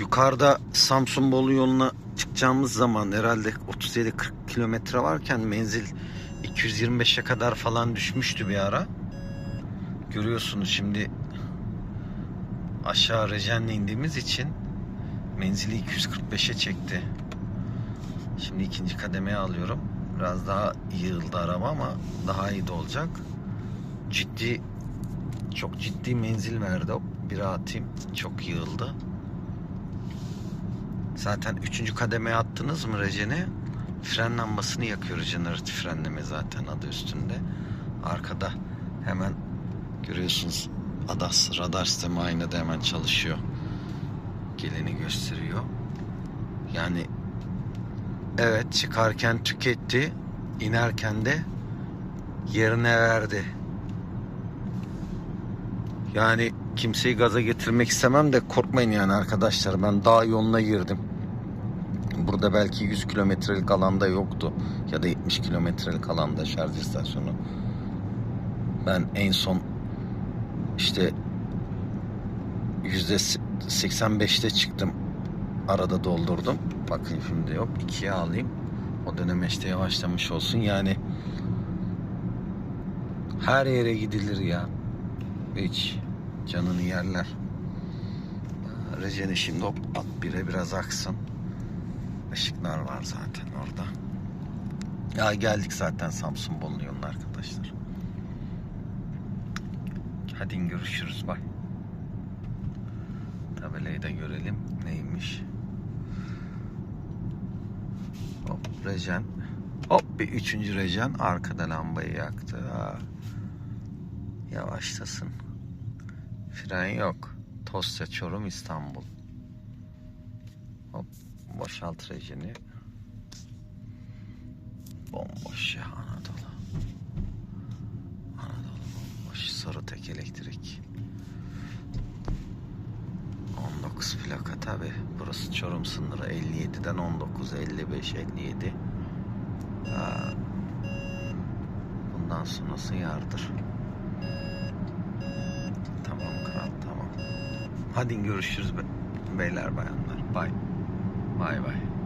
yukarıda Samsun Bolu yoluna çıkacağımız zaman herhalde 37-40 kilometre varken menzil 225'e kadar falan düşmüştü bir ara. Görüyorsunuz şimdi aşağı Rejen'le indiğimiz için menzili 245'e çekti. Şimdi ikinci kademeye alıyorum. Biraz daha yığıldı araba ama daha iyi de olacak. Ciddi çok ciddi menzil verdi. Bir atayım. Çok yığıldı. Zaten üçüncü kademeye attınız mı Rejen'i? Fren lambasını yakıyor jeneratif frenleme zaten adı üstünde. Arkada hemen görüyorsunuz ADAS radar sistemi aynada hemen çalışıyor. Geleni gösteriyor. Yani evet çıkarken tüketti, inerken de yerine verdi. Yani kimseyi gaza getirmek istemem de korkmayın yani arkadaşlar. Ben dağ yoluna girdim. Burada belki 100 kilometrelik alanda yoktu. Ya da 70 kilometrelik alanda şarj istasyonu. Ben en son işte yüzde 85'te çıktım. Arada doldurdum. Bakın şimdi yok. ikiye alayım. O dönem işte yavaşlamış olsun. Yani her yere gidilir ya. Hiç canını yerler. Recen'i şimdi hop at bire biraz aksın. Işıklar var zaten orada. Ya geldik zaten Samsun Bolu yoluna arkadaşlar. Hadi görüşürüz bay. Tabelayı da görelim neymiş. Hop Rejen. Hop bir üçüncü Rejen arkada lambayı yaktı. Ha. Yavaşlasın. Fren yok. Tosya, Çorum, İstanbul. Hop boşalt rejini. Bomboş ya Anadolu. Anadolu bomboş. Sarı tek elektrik. 19 plaka tabi. Burası Çorum sınırı 57'den 19, 55, 57. Ha. Bundan sonrası yardır. Tamam kral tamam. Hadi görüşürüz be- beyler bayanlar. Bay. 拜拜